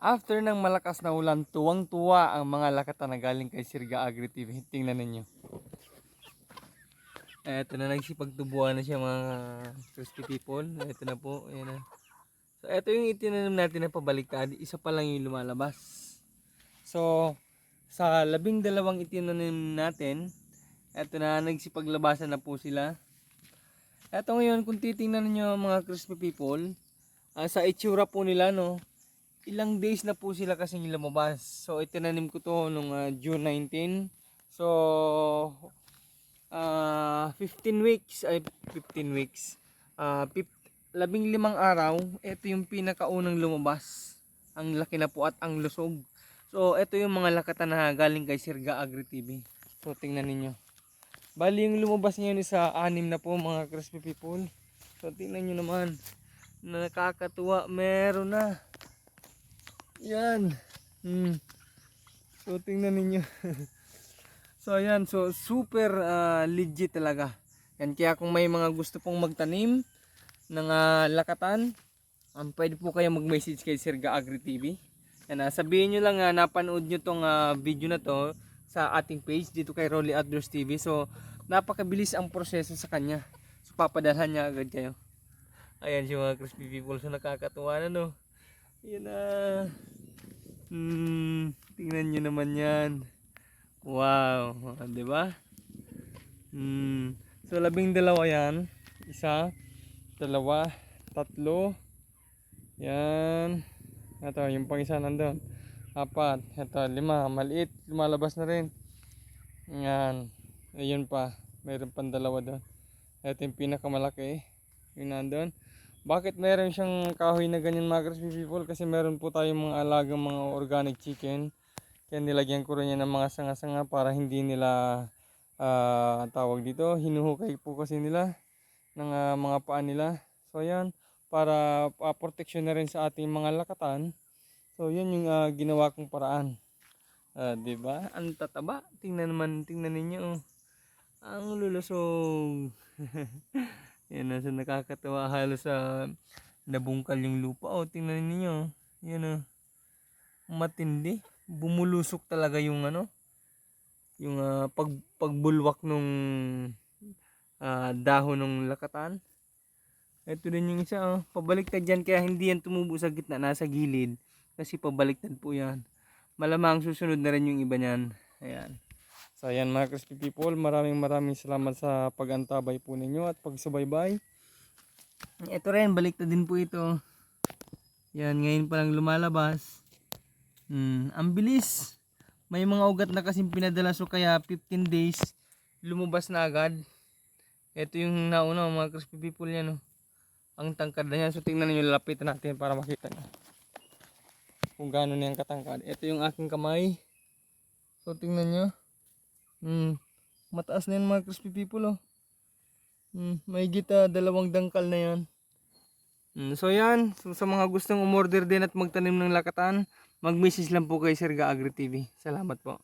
After ng malakas na ulan, tuwang-tuwa ang mga lakatan na galing kay Sirga Agri TV. Tingnan ninyo. Eto na nagsipagtubuan na siya mga crispy people. Eto na po. Ayan na. So, eto yung itinanim natin na pabaliktad. Isa pa lang yung lumalabas. So, sa labing dalawang itinanim natin, eto na nagsipaglabasan na po sila. Eto ngayon, kung titingnan niyo mga crispy people, ah, sa itsura po nila, no, ilang days na po sila kasing lumabas. So, itinanim ko to nung ah, June 19. So, ah 15 weeks, ay 15 weeks. Ah, pip- labing limang araw, ito yung pinakaunang lumabas. Ang laki na po at ang lusog. So, ito yung mga lakatan na galing kay Sirga Agri TV. So, tingnan ninyo. Bali, yung lumabas ngayon is sa anim na po mga crispy people. So, tingnan nyo naman. Nakakatuwa, meron na. Yan. Hmm. So, tingnan ninyo. so, ayan. So, super ah, legit talaga. Yan. Kaya kung may mga gusto pong magtanim ng ah, lakatan, um, pwede po kayo mag-message kay Sirga Agri TV. Yan, ah, sabihin nyo lang na napanood nyo tong ah, video na to sa ating page dito kay Rolly Outdoors TV. So, napakabilis ang proseso sa kanya. So, papadalhan niya agad kayo. Ayan si mga crispy people. So, nakakatuwa na no. Yan na. Hmm, tingnan nyo naman yan. Wow. Ah, Di ba? Hmm. So, labing dalawa yan. Isa, dalawa, tatlo. Yan. Ito, yung pang isa nandun. Apat. Ito, lima. Maliit. Lumalabas na rin. Yan. Ayun pa. Mayroon pang dalawa doon. Ito yung pinakamalaki. Yung nandun. Bakit meron siyang kahoy na ganyan mga crispy people? Kasi meron po tayong mga alagang mga organic chicken. Kaya nilagyan ko rin yan ng mga sanga-sanga para hindi nila ah, ang tawag dito. Hinuhukay po kasi nila ng ah, mga paa nila. So yan, para uh, protection na rin sa ating mga lakatan. So yan yung ah, ginawa kong paraan. Ah, 'di ba? Ang tataba. Tingnan naman, tingnan ninyo. oh. Ang lulusog. yan na sa nakakatawa halos sa nabungkal yung lupa. Oh, tingnan niyo. Yan oh. Matindi. Bumulusok talaga yung ano, yung ah, pag pagbulwak nung ah, dahon ng lakatan. Ito din yung isa, oh. pabaliktad yan kaya hindi yan tumubo sa gitna, nasa gilid. Kasi pabaliktad po yan. Malamang susunod na rin yung iba niyan. Ayan. So ayan mga crispy people, maraming maraming salamat sa pag-antabay po ninyo at pagsubaybay. Ito rin, baliktad din po ito. Yan, ngayon pa lang lumalabas. Hmm, ang bilis. May mga ugat na kasing pinadala so kaya 15 days lumabas na agad. Ito yung nauna mga crispy people yan. Oh. Ang tangkad na yan. So tingnan niyo lalapitan natin para makita niyo. Kung gaano na yung katangkad. Ito yung aking kamay. So tingnan niyo. Hmm. Mataas na yan mga crispy people oh. Hmm, may gita dalawang dangkal na yan. Hmm, so yan, so, sa mga gustong umorder din at magtanim ng lakatan, mag-message lang po kay Sir Ga Agri TV. Salamat po.